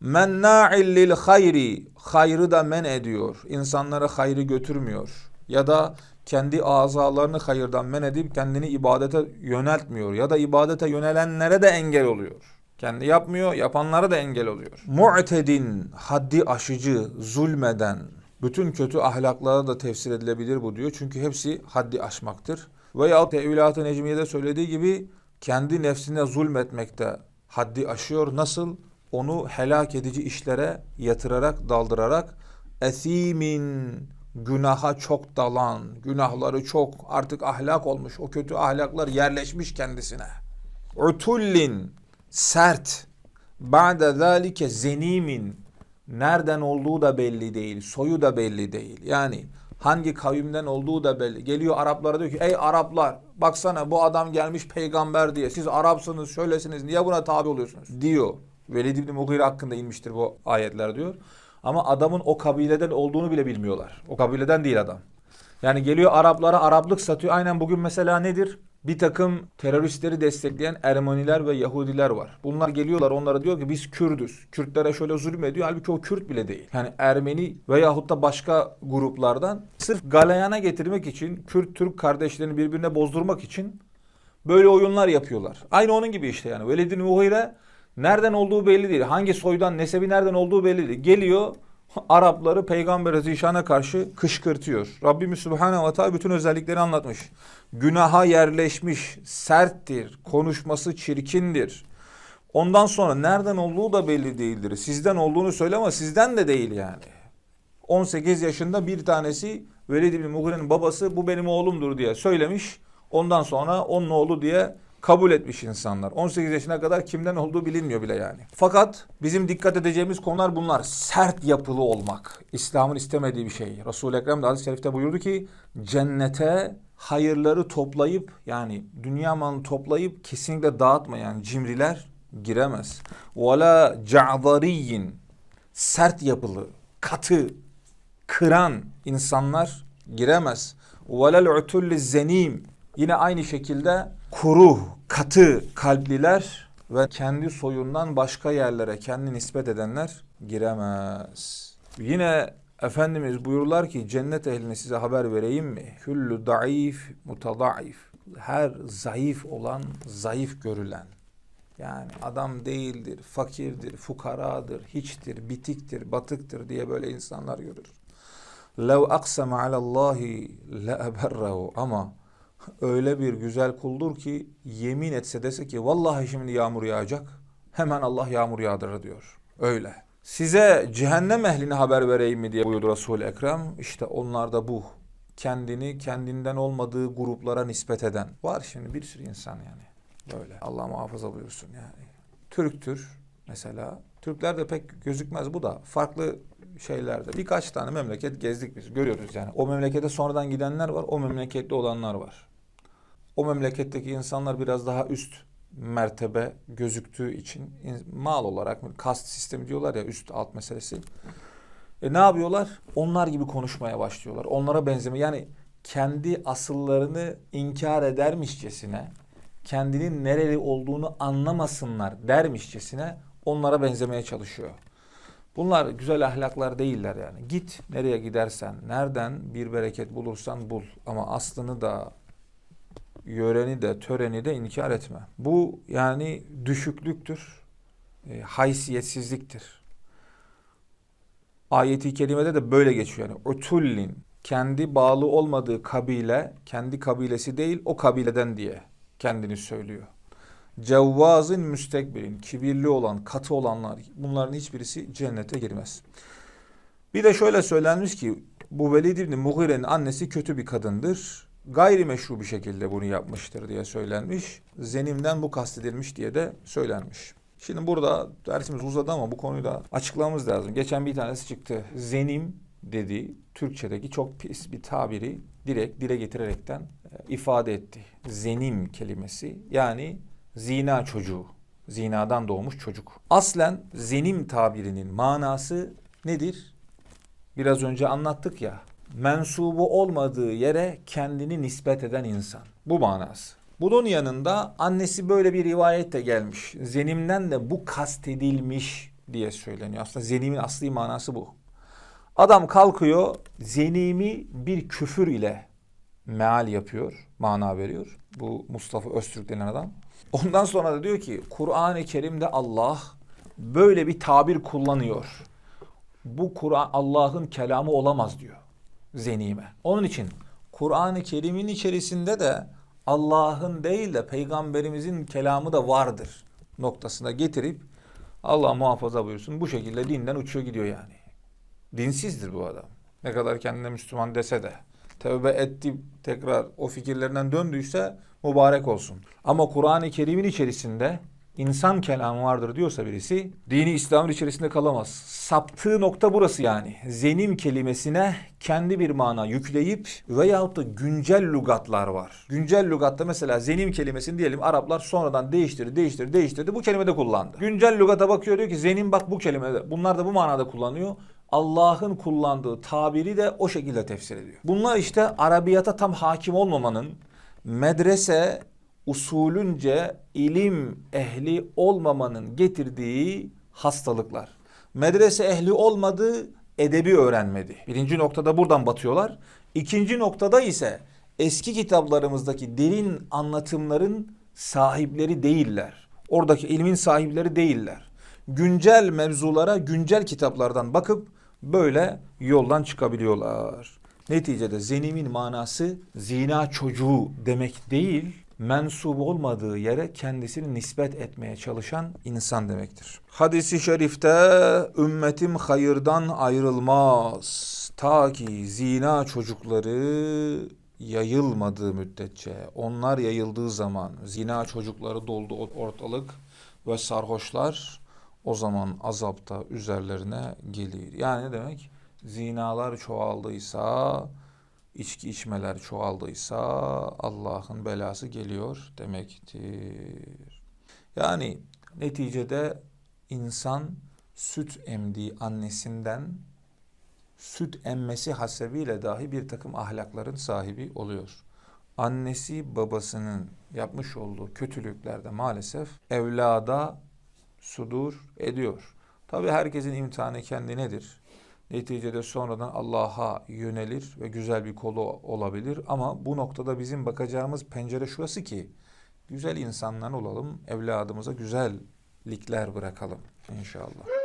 Menna'il lil hayri. Hayrı da men ediyor. İnsanlara hayrı götürmüyor. Ya da kendi azalarını hayırdan men edip kendini ibadete yöneltmiyor. Ya da ibadete yönelenlere de engel oluyor. Kendi yapmıyor, yapanlara da engel oluyor. Mu'tedin, haddi aşıcı, zulmeden, bütün kötü ahlaklara da tefsir edilebilir bu diyor. Çünkü hepsi haddi aşmaktır. Veyahut Tevilat-ı Necmiye'de söylediği gibi kendi nefsine zulmetmekte haddi aşıyor. Nasıl? Onu helak edici işlere yatırarak, daldırarak ethimin günaha çok dalan, günahları çok artık ahlak olmuş. O kötü ahlaklar yerleşmiş kendisine. Utullin sert. Ba'de zalike zenimin nereden olduğu da belli değil, soyu da belli değil. Yani hangi kavimden olduğu da belli. Geliyor Araplara diyor ki ey Araplar baksana bu adam gelmiş peygamber diye. Siz Arapsınız şöylesiniz niye buna tabi oluyorsunuz diyor. Velid İbni Mughire hakkında inmiştir bu ayetler diyor. Ama adamın o kabileden olduğunu bile bilmiyorlar. O kabileden değil adam. Yani geliyor Araplara Araplık satıyor. Aynen bugün mesela nedir? Bir takım teröristleri destekleyen Ermeniler ve Yahudiler var. Bunlar geliyorlar onlara diyor ki biz Kürdüz. Kürtlere şöyle zulmediyor. Halbuki o Kürt bile değil. Yani Ermeni veyahut da başka gruplardan sırf galeyana getirmek için Kürt Türk kardeşlerini birbirine bozdurmak için böyle oyunlar yapıyorlar. Aynı onun gibi işte yani. Velid-i nereden olduğu belli değil. Hangi soydan, nesebi nereden olduğu belli değil. Geliyor Arapları Peygamber Zişan'a karşı kışkırtıyor. Rabbimiz Subhanahu ve Teala bütün özellikleri anlatmış. Günaha yerleşmiş, serttir, konuşması çirkindir. Ondan sonra nereden olduğu da belli değildir. Sizden olduğunu söyle ama sizden de değil yani. 18 yaşında bir tanesi Velid İbni Mughire'nin babası bu benim oğlumdur diye söylemiş. Ondan sonra onun oğlu diye kabul etmiş insanlar. 18 yaşına kadar kimden olduğu bilinmiyor bile yani. Fakat bizim dikkat edeceğimiz konular bunlar. Sert yapılı olmak. İslam'ın istemediği bir şey. Resul-i Ekrem de hadis-i şerifte buyurdu ki cennete hayırları toplayıp yani dünya malını toplayıp kesinlikle dağıtmayan cimriler giremez. Vela ca'dariyin sert yapılı, katı, kıran insanlar giremez. Velel utulli zenim Yine aynı şekilde kuru, katı kalpliler ve kendi soyundan başka yerlere kendi nispet edenler giremez. Yine Efendimiz buyururlar ki cennet ehline size haber vereyim mi? Küllü daif mutadaif. Her zayıf olan, zayıf görülen. Yani adam değildir, fakirdir, fukaradır, hiçtir, bitiktir, batıktır diye böyle insanlar görür. Lev aksama alallahi le eberrehu ama öyle bir güzel kuldur ki yemin etse dese ki vallahi şimdi yağmur yağacak hemen Allah yağmur yağdırır diyor. Öyle. Size cehennem ehline haber vereyim mi diye buyurdu Resul-i Ekrem. İşte onlar da bu. Kendini kendinden olmadığı gruplara nispet eden. Var şimdi bir sürü insan yani. Böyle. Allah muhafaza buyursun yani. Türktür mesela. Türkler de pek gözükmez bu da. Farklı şeylerde. Birkaç tane memleket gezdik biz. Görüyoruz yani. O memlekete sonradan gidenler var. O memleketli olanlar var. O memleketteki insanlar biraz daha üst mertebe gözüktüğü için in- mal olarak kast sistemi diyorlar ya üst alt meselesi. E ne yapıyorlar? Onlar gibi konuşmaya başlıyorlar. Onlara benzeme yani kendi asıllarını inkar edermişçesine kendinin nereli olduğunu anlamasınlar dermişçesine onlara benzemeye çalışıyor. Bunlar güzel ahlaklar değiller yani. Git nereye gidersen, nereden bir bereket bulursan bul. Ama aslını da, yöreni de, töreni de inkar etme. Bu yani düşüklüktür, e, haysiyetsizliktir. Ayeti kerimede de böyle geçiyor yani. Utullin, kendi bağlı olmadığı kabile, kendi kabilesi değil o kabileden diye kendini söylüyor. Cevvazın müstekbirin, kibirli olan, katı olanlar bunların hiçbirisi cennete girmez. Bir de şöyle söylenmiş ki bu Velid İbni Mughire'nin annesi kötü bir kadındır. Gayrimeşru bir şekilde bunu yapmıştır diye söylenmiş. Zenimden bu kastedilmiş diye de söylenmiş. Şimdi burada dersimiz uzadı ama bu konuyu da açıklamamız lazım. Geçen bir tanesi çıktı. Zenim dediği Türkçedeki çok pis bir tabiri direkt dile getirerekten e, ifade etti. Zenim kelimesi yani zina çocuğu. Zinadan doğmuş çocuk. Aslen zenim tabirinin manası nedir? Biraz önce anlattık ya. Mensubu olmadığı yere kendini nispet eden insan. Bu manası. Bunun yanında annesi böyle bir rivayette gelmiş. Zenimden de bu kastedilmiş diye söyleniyor. Aslında zenimin asli manası bu. Adam kalkıyor zenimi bir küfür ile meal yapıyor, mana veriyor. Bu Mustafa Öztürk denen adam. Ondan sonra da diyor ki Kur'an-ı Kerim'de Allah böyle bir tabir kullanıyor. Bu Kur'an Allah'ın kelamı olamaz diyor zenime. Onun için Kur'an-ı Kerim'in içerisinde de Allah'ın değil de peygamberimizin kelamı da vardır noktasına getirip Allah muhafaza buyursun bu şekilde dinden uçuyor gidiyor yani. Dinsizdir bu adam. Ne kadar kendine Müslüman dese de. Tevbe etti tekrar o fikirlerinden döndüyse mübarek olsun. Ama Kur'an-ı Kerim'in içerisinde insan kelamı vardır diyorsa birisi dini İslam'ın içerisinde kalamaz. Saptığı nokta burası yani. Zenim kelimesine kendi bir mana yükleyip veyahut da güncel lügatlar var. Güncel lügatta mesela zenim kelimesini diyelim Araplar sonradan değiştirdi, değiştirdi, değiştirdi. Bu kelimede kullandı. Güncel lügata bakıyor diyor ki zenim bak bu kelimede. Bunlar da bu manada kullanıyor. Allah'ın kullandığı tabiri de o şekilde tefsir ediyor. Bunlar işte arabiyata tam hakim olmamanın medrese usulünce ilim ehli olmamanın getirdiği hastalıklar. Medrese ehli olmadı, edebi öğrenmedi. Birinci noktada buradan batıyorlar. İkinci noktada ise eski kitaplarımızdaki derin anlatımların sahipleri değiller. Oradaki ilmin sahipleri değiller. Güncel mevzulara güncel kitaplardan bakıp böyle yoldan çıkabiliyorlar. Neticede zenimin manası zina çocuğu demek değil, mensup olmadığı yere kendisini nispet etmeye çalışan insan demektir. Hadisi şerifte ümmetim hayırdan ayrılmaz. Ta ki zina çocukları yayılmadığı müddetçe, onlar yayıldığı zaman zina çocukları doldu ortalık ve sarhoşlar o zaman azapta üzerlerine gelir. Yani ne demek? Zinalar çoğaldıysa, içki içmeler çoğaldıysa Allah'ın belası geliyor demektir. Yani neticede insan süt emdiği annesinden süt emmesi hasebiyle dahi bir takım ahlakların sahibi oluyor. Annesi babasının yapmış olduğu kötülüklerde maalesef evlada sudur ediyor. Tabi herkesin imtihanı kendinedir. Neticede sonradan Allah'a yönelir ve güzel bir kolu olabilir. Ama bu noktada bizim bakacağımız pencere şurası ki güzel insanlar olalım, evladımıza güzellikler bırakalım inşallah.